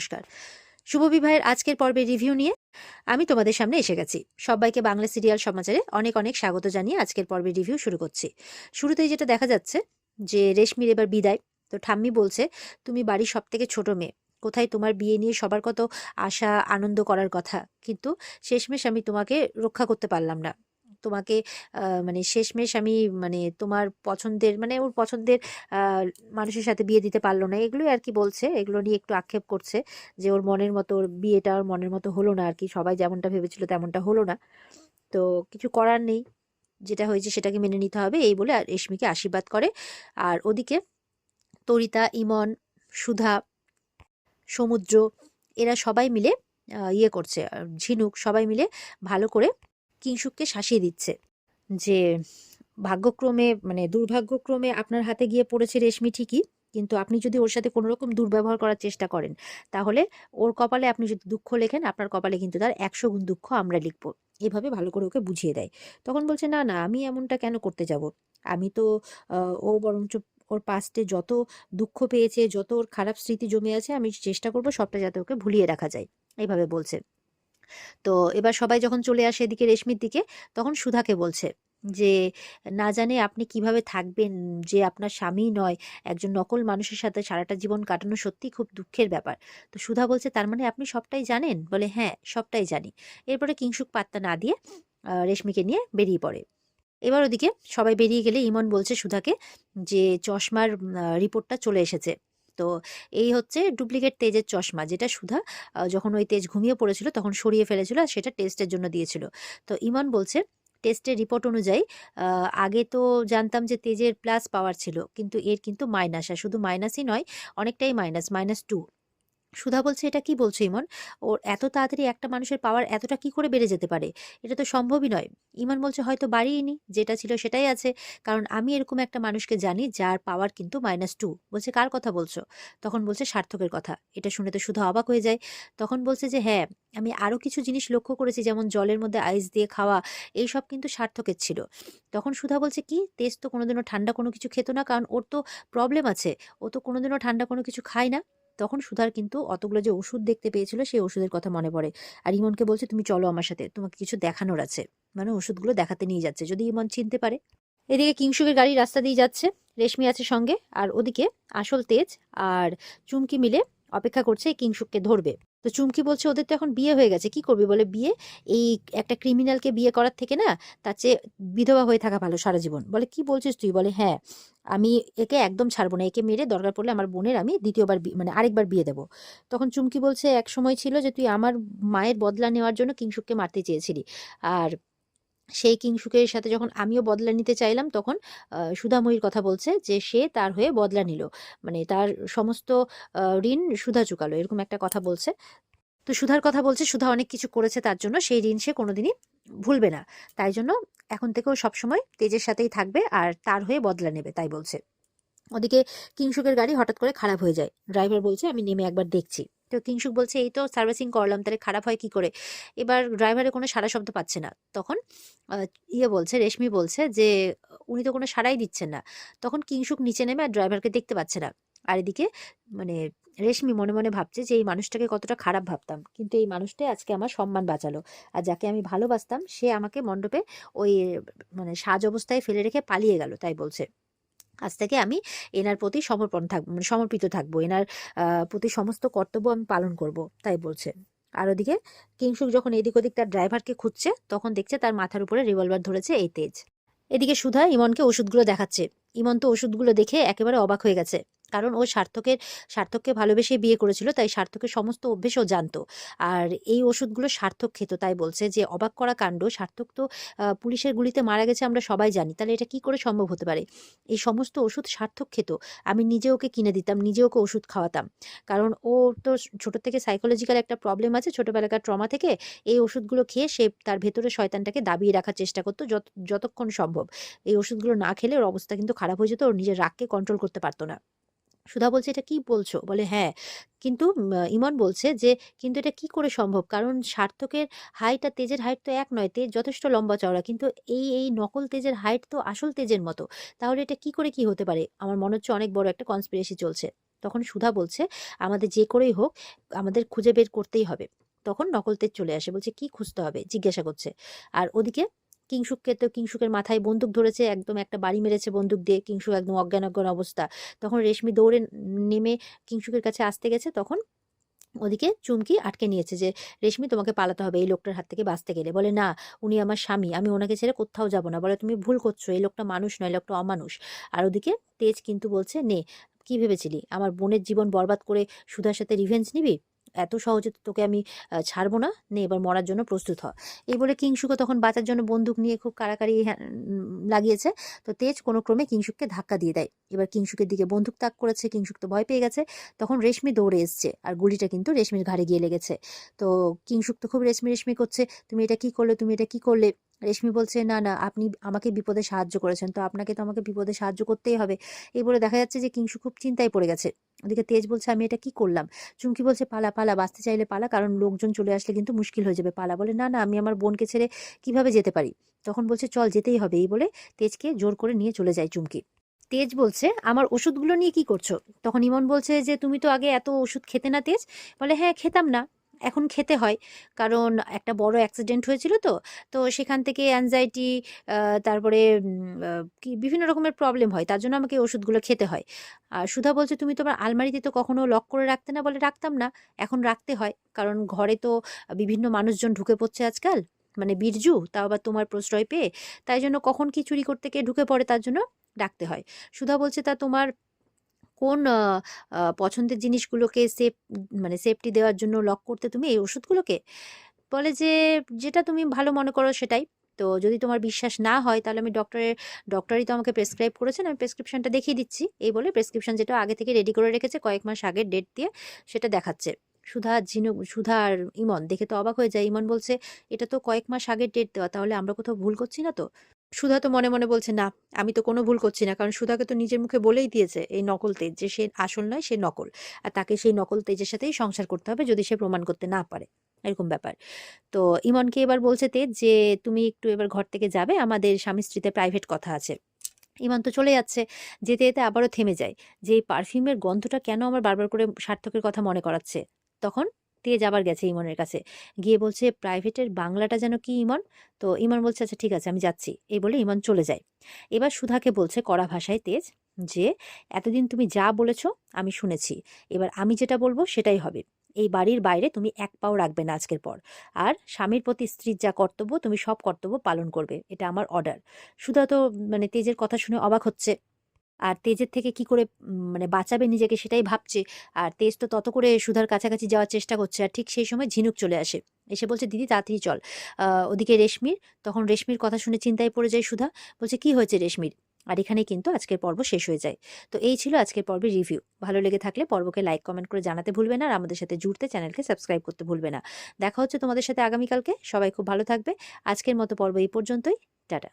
নমস্কার। শুভ বিবাহের আজকের পর্বে রিভিউ নিয়ে আমি তোমাদের সামনে এসে গেছি। সবাইকে বাংলা সিরিয়াল সমাচারে অনেক অনেক স্বাগত জানিয়ে আজকের পর্বে রিভিউ শুরু করছি। শুরুতেই যেটা দেখা যাচ্ছে যে রেশমির এবার বিদায়। তো ঠাম্মি বলছে, তুমি বাড়ির সব থেকে ছোটো মেয়ে। কোথায় তোমার বিয়ে নিয়ে সবার কত আশা, আনন্দ করার কথা? কিন্তু শেষমেশ আমি তোমাকে রক্ষা করতে পারলাম না। তোমাকে মানে শেষমেশ আমি মানে তোমার পছন্দের মানে ওর পছন্দের মানুষের সাথে বিয়ে দিতে পারল না। এগুলোই আর কি বলছে, এগুলো নিয়ে একটু আক্ষেপ করছে যে ওর মনের মতো, ওর বিয়েটা ওর মনের মতো হলো না আর কি সবাই যেমনটা ভেবেছিল তেমনটা হলো না। তো কিছু করার নেই। যেটা হয়েছে সেটাকে মেনে নিতে হবে এই বলে আর রেশমিকে আশীর্বাদ করে। আর ওদিকে তরিতা, ইমন, সুধা, সমুদ্র, এরা সবাই মিলে ইয়ে করছে, ঝিনুক সবাই মিলে ভালো করে কিংশুককে শাসিয়ে দিচ্ছে। যে ভাগ্যক্রমে মানে দুর্ভাগ্যক্রমে আপনার হাতে গিয়ে পড়েছে রেশমি ঠিকই, কিন্তু আপনি যদি ওর সাথে কোনো রকম দুর্ব্যবহার করার চেষ্টা করেন, তাহলে ওর কপালে আপনি যদি দুঃখ লেখেন, আপনার কপালে কিন্তু তার একশো গুণ দুঃখ আমরা লিখব। এভাবে ভালো করে ওকে বুঝিয়ে দেয়। তখন বলছে, না না, আমি এমনটা কেন করতে যাব? আমি তো ও বরঞ্চ ওর পাস্টে যত দুঃখ পেয়েছে, যত ওর খারাপ স্মৃতি জমে আছে, আমি চেষ্টা করব সবটা যাতে ওকে ভুলিয়ে রাখা যায়। এইভাবে বলছে। তো এবার সবাই যখন চলে আসে এদিকে রেশমির দিকে, তখন সুধাকে বলছে যে, না জানে আপনি কীভাবে থাকবেন যে আপনার স্বামী নয়, একজন নকল মানুষের সাথে সারাটা জীবন কাটানো সত্যি খুব দুঃখের ব্যাপার। তো সুধা বলছে, তার মানে আপনি সবটাই জানেন? বলে হ্যাঁ সবটাই জানি। এরপরে কিংসুক পাত্তা না দিয়ে রেশমিকে নিয়ে বেরিয়ে পড়ে। এবার ওদিকে সবাই বেরিয়ে গেলে ইমন বলছে সুধাকে যে, চশমার রিপোর্টটা চলে এসেছে। তো এই হচ্ছে ডুপ্লিকেট তেজের চশমা, যেটা সুধা যখন ওই তেজ ঘুমিয়ে পড়েছিল তখন সরিয়ে ফেলেছিল আর সেটা টেস্টের জন্য দিয়েছিল। তো ইমন বলছে টেস্টের রিপোর্ট অনুযায়ী আগে তো জানতাম যে তেজের প্লাস পাওয়ার ছিল, কিন্তু এর কিন্তু মাইনাস আর শুধু মাইনাসই নয়, অনেকটাই মাইনাস মাইনাস টু সুধা বলছে, এটা কি বলছো ইমন? ওর এত তাড়াতাড়ি একটা মানুষের পাওয়ার এতটা কি করে বেড়ে যেতে পারে? এটা তো সম্ভবই নয়। ইমন বলছে, হয়তো বাড়িয়েনি যেটা ছিল সেটাই আছে। কারণ আমি এরকম একটা মানুষকে জানি যার পাওয়ার কিন্তু মাইনাস টু বলছে, কার কথা বলছো? তখন বলছে, সার্থকের কথা। এটা শুনে তো শুধু অবাক হয়ে যায়। তখন বলছে যে হ্যাঁ আমি আরও কিছু জিনিস লক্ষ্য করেছি, যেমন জলের মধ্যে আইস দিয়ে খাওয়া, এই সব কিন্তু সার্থকের ছিল। তখন সুধা বলছে, কি? তেজ তো কোনোদিনও ঠান্ডা কোনো কিছু খেত না, কারণ ওর তো প্রবলেম আছে। ও তো কোনোদিনও ঠান্ডা কোনো কিছু খায় না। তখন সুধার কিন্তু অতগুলো যে ওষুধ দেখতে পেয়েছিল, সেই ওষুধের কথা মনে পড়ে। আর ইমনকে বলছে, তুমি চলো আমার সাথে, তোমাকে কিছু দেখানোর আছে। মানে ওষুধগুলো দেখাতে নিয়ে যাচ্ছে, যদি ইমন চিনতে পারে। এদিকে কিংশুকের গাড়ি রাস্তা দিয়ে যাচ্ছে, রেশমি আছে সঙ্গে, আর ওদিকে আসল তেজ আর চুমকি মিলে অপেক্ষা করছে এই কিংশুককে ধরবে। তো চুমকি বলছে, ওদের তো এখন বিয়ে হয়ে গেছে, কি করবি বলে বিয়ে? এই একটা ক্রিমিনালকে বিয়ে করার থেকে না, তার চেয়ে বিধবা হয়ে থাকা ভালো সারা জীবন। বলে, কি বলছিস তুই? বলে হ্যাঁ আমি একে একদম ছাড়বো না, একে মেরে দরকার পড়লে আমার বোনের আমি দ্বিতীয়বার মানে আরেকবার বিয়ে দেবো। তখন চুমকি বলছে, এক সময় ছিল যে তুই আমার মায়ের বদলা নেওয়ার জন্য কিংশুককে মারতে চেয়েছিলি, আর সেই কিংশুকের সাথে যখন আমিও বদলা নিতে চাইলাম, তখন সুধাময়ীর কথা বলছে যে, সে তার হয়ে বদলা নিল। মানে তার সমস্ত ঋণ সুধা চুকালো, এরকম একটা কথা বলছে। তো সুধার কথা বলছে, সুধা অনেক কিছু করেছে তার জন্য, সেই ঋণ সে কোনোদিনই ভুলবে না। তাই জন্য এখন থেকেও সবসময় তেজের সাথেই থাকবে আর তার হয়ে বদলা নেবে, তাই বলছে। ওদিকে কিংশুকের গাড়ি হঠাৎ করে খারাপ হয়ে যায়। ড্রাইভার বলছে, আমি নেমে একবার দেখছি। তো কিংশুক বলছে, এই তো সার্ভিসিং করলাম, তাহলে খারাপ হয় কি করে? এবার ড্রাইভারের কোনো সারা শব্দ পাচ্ছে না। তখন ইয়ে বলছে, রেশমি বলছে যে, উনি তো কোনো সারাই দিচ্ছেন না। তখন কিংশুক নিচে নেমে আর ড্রাইভারকে দেখতে পাচ্ছে না। আর এদিকে মানে রেশমি মনে মনে ভাবছে যে, এই মানুষটাকে কতটা খারাপ ভাবতাম। কিন্তু এই মানুষটাই আজকে আমার সম্মান বাঁচালো। আর যাকে আমি ভালোবাসতাম, সে আমাকে মণ্ডপে ওই মানে সাজ অবস্থায় ফেলে রেখে পালিয়ে গেল, তাই বলছে। আজ থেকে আমি এনার প্রতি সমর্পণ থাকব মানে সমর্পিত থাকব। এনার প্রতি সমস্ত কর্তব্য আমি পালন করব, তাই বলছে। আর ওদিকে কিংসুক যখন এদিক ওদিক তার ড্রাইভারকে খুঁজছে, তখন দেখছে তার মাথার উপরে রিভলভার ধরেছে এই তেজ। এদিকে সুধা ইমনকে ওষুধগুলো দেখাচ্ছে। ইমন তো ওষুধগুলো দেখে একেবারে অবাক হয়ে গেছে। কারণ ও সার্থকের, সার্থককে ভালোবেসে বিয়ে করেছিল, তাই সার্থকের সমস্ত অভ্যেস ও জানতো। আর এই ওষুধগুলো সার্থক খেত, তাই বলছে যে অবাক করা কাণ্ড। সার্থক তো পুলিশের গুলিতে মারা গেছে আমরা সবাই জানি, তাহলে এটা কি করে সম্ভব হতে পারে? এই সমস্ত ওষুধ সার্থক খেত। আমি নিজে ওকে কিনে দিতাম, নিজে ওকে ওষুধ খাওয়াতাম। কারণ ও তো ছোট থেকে সাইকোলজিক্যাল একটা প্রবলেম আছে, ছোটবেলাকার ট্রমা থেকে এই ওষুধগুলো খেয়ে সে তার ভেতরে শয়তানটাকে দাবিয়ে রাখার চেষ্টা করতো, যত, যতক্ষণ সম্ভব। এই ওষুধগুলো না খেলে ওর অবস্থা কিন্তু খারাপ হয়ে যেত, ওর নিজের রাগকে কন্ট্রোল করতে পারতো না। সুধা বলছে, এটা কি বলছো? বলে হ্যাঁ। কিন্তু ইমন বলছে যে, কিন্তু এটা কি করে সম্ভব? কারণ সার্থকের হাইট আর তেজের হাইট তো এক নয়, তেজ যথেষ্ট লম্বা চওড়া। কিন্তু এই এই নকল তেজের হাইট তো আসল তেজের মতো। তাহলে এটা কি করে কি হতে পারে? আমার মনে হচ্ছে অনেক বড় একটা কনস্পিরেসি চলছে। তখন সুধা বলছে, আমাদের যে করেই হোক, আমাদের খুঁজে বের করতেই হবে। তখন নকল তেজ চলে আসে। বলছে, কি খুঁজতে হবে? জিজ্ঞাসা করছে। আর ওদিকে কিংসুককে তো কিংসুকের মাথায় বন্দুক ধরেছে, একদম একটা বাড়ি মেরেছে বন্দুক দিয়ে কিংসুক একদম অজ্ঞান অজ্ঞান অবস্থা। তখন রেশমি দৌড়ে নেমে কিংসুকের কাছে আসতে গেছে, তখন ওদিকে চুমকি আটকে নিয়েছে যে, রেশমি, তোমাকে পালাতে হবে এই লোকটার হাত থেকে বাঁচতে গেলে। বলে, না, উনি আমার স্বামী, আমি ওনাকে ছেড়ে কোথাও যাব না। বলে, তুমি ভুল করছ, এই লোকটা মানুষ নয় লোকটা অমানুষ। আর ওদিকে তেজ কিন্তু বলছে, নে, কি ভেবেছিলি? আমার বোনের জীবন বরবাদ করে সুধার সাথে রিভেঞ্জ নিবি? এত সহজে তোকে আমি ছাড়বো না। নে এবার মরার জন্য প্রস্তুত হ। এই বলে কিংসুকও তখন বাঁচার জন্য বন্দুক নিয়ে খুব কাড়াকাড়ি হ্যাঁ, লাগিয়েছে। তো তেজ কোনো ক্রমে কিংসুককে ধাক্কা দিয়ে দেয়। এবার কিংসুকের দিকে বন্দুক তাক করেছে কিংসুক তো ভয় পেয়ে গেছে। তখন রেশমি দৌড়ে এসছে আর গুলিটা কিন্তু রেশমির ঘাড়ে গিয়ে লেগেছে। তো কিংসুক তো খুব রেশমি রেশমি করছে তুমি এটা কি করলে? তুমি এটা কি করলে? রেশমি বলছে না না আপনি আমাকে বিপদে সাহায্য করেছেন। তো আপনাকে তো আমাকে বিপদে সাহায্য করতেই হবে। এই বলে দেখা যাচ্ছে যে কিংসু খুব চিন্তায় পড়ে গেছে। ওদিকে তেজ বলছে, আমি এটা কি করলাম? চুমকি বলছে, পালা পালা, বাঁচতে চাইলে পালা, কারণ লোকজন চলে আসলে কিন্তু মুশকিল হয়ে যাবে, পালা। বলে, না না, আমি আমার বোনকে ছেড়ে কীভাবে যেতে পারি? তখন বলছে, চল, যেতেই হবে। এই বলে তেজকে জোর করে নিয়ে চলে যায় চুমকি। তেজ বলছে, আমার ওষুধগুলো নিয়ে কি করছ? তখন ইমন বলছে যে, তুমি তো আগে এত ওষুধ খেতে না তেজ? বলে হ্যাঁ খেতাম না। এখন খেতে হয়। কারণ একটা বড় অ্যাক্সিডেন্ট হয়েছিল তো তো সেখান থেকে অ্যাংজাইটি তারপরে কি বিভিন্ন রকমের প্রবলেম হয়। তার জন্য আমাকে ওষুধগুলো খেতে হয়। আর সুধা বলছে, তুমি তোমার আলমারিতে তো কখনো লক করে রাখতে না? বলে, রাখতাম না, এখন রাখতে হয়। কারণ ঘরে তো বিভিন্ন মানুষজন ঢুকে পড়ছে আজকাল মানে বীরজু, তাও আবার তোমার প্রশ্রয় পেয়ে। তাই জন্য কখন কি চুরি করতে কে ঢুকে পড়ে, তার জন্য রাখতে হয়। সুধা বলছে, তা তোমার কোন পছন্দের জিনিসগুলোকে সেফ মানে সেফটি দেওয়ার জন্য লক করতে তুমি এই ওষুধগুলোকে? বলে যে, যেটা তুমি ভালো মনে করো সেটাই। তো যদি তোমার বিশ্বাস না হয়, তাহলে আমি ডক্টরের, ডক্টরই তো আমাকে প্রেসক্রাইব করেছেন, আমি প্রেসক্রিপশনটা দেখিয়ে দিচ্ছি। এই বলে প্রেসক্রিপশন যেটা আগে থেকে রেডি করে রেখেছে, কয়েক মাস আগের ডেট দিয়ে সেটা দেখাচ্ছে। সুধা ঝিনুক সুধা আর ইমন দেখে তো অবাক হয়ে যায়। ইমন বলছে, এটা তো কয়েক মাস আগের ডেট দেওয়া, তাহলে আমরা কোথাও ভুল করছি না তো? সুধা তো মনে মনে বলছে, না, আমি তো কোনো ভুল করছি না। কারণ সুধাকে তো নিজের মুখে বলেই দিয়েছে এই নকল তেজ, যে সে আসল নয়, সে নকল। আর তাকে সেই নকল তেজের সাথেই সংসার করতে হবে যদি সে প্রমাণ করতে না পারে। এরকম ব্যাপার। তো ইমনকে এবার বলছে তেজ, যে তুমি একটু এবার ঘর থেকে যাবে, আমাদের স্বামী স্ত্রীতে প্রাইভেট কথা আছে। ইমন তো চলে যাচ্ছে, যেতে যেতে আবারও থেমে যায়। যে এই পারফিউমের গন্ধটা কেন আমার বারবার করে সার্থকের কথা মনে করাচ্ছে? তখন তেজ আবার গেছে ইমনের কাছে। গিয়ে বলছে প্রাইভেটের বাংলাটা যেন কি ইমন? তো ইমন বলছে আচ্ছা ঠিক আছে, আমি যাচ্ছি। এই বলে ইমন চলে যায়। এবার সুধাকে বলছে কড়া ভাষায় তেজ, যে, এতদিন তুমি যা বলেছ, আমি শুনেছি। এবার আমি যেটা বলব, সেটাই হবে। এই বাড়ির বাইরে তুমি এক পাও রাখবে না আজকের পর। আর স্বামীর প্রতি স্ত্রীর যা কর্তব্য, তুমি সব কর্তব্য পালন করবে। এটা আমার অর্ডার সুধা তো মানে তেজের কথা শুনে অবাক হচ্ছে। আর তেজের থেকে কি করে মানে বাঁচাবে নিজেকে সেটাই ভাবছে। আর তেজ তো তত করে সুধার কাছাকাছি যাওয়ার চেষ্টা করছে আর ঠিক সেই সময় ঝিনুক চলে আসে। এসে বলছে, দিদি, তাড়াতাড়ি চল। ওদিকে রেশমির, তখন রেশমির কথা শুনে চিন্তায় পড়ে যায় সুধা। বলছে, কি হয়েছে রেশমির? আর এখানেই কিন্তু আজকের পর্ব শেষ হয়ে যায়। তো এই ছিল আজকের পর্বের রিভিউ ভালো লেগে থাকলে পর্বকে লাইক কমেন্ট করে জানাতে ভুলবে না আর আমাদের সাথে জুড়তে চ্যানেলকে সাবস্ক্রাইব করতে ভুলবে না। দেখা হচ্ছে তোমাদের সাথে আগামীকালকে। সবাই খুব ভালো থাকবে। আজকের মতো পর্ব এই পর্যন্তই। টাটা।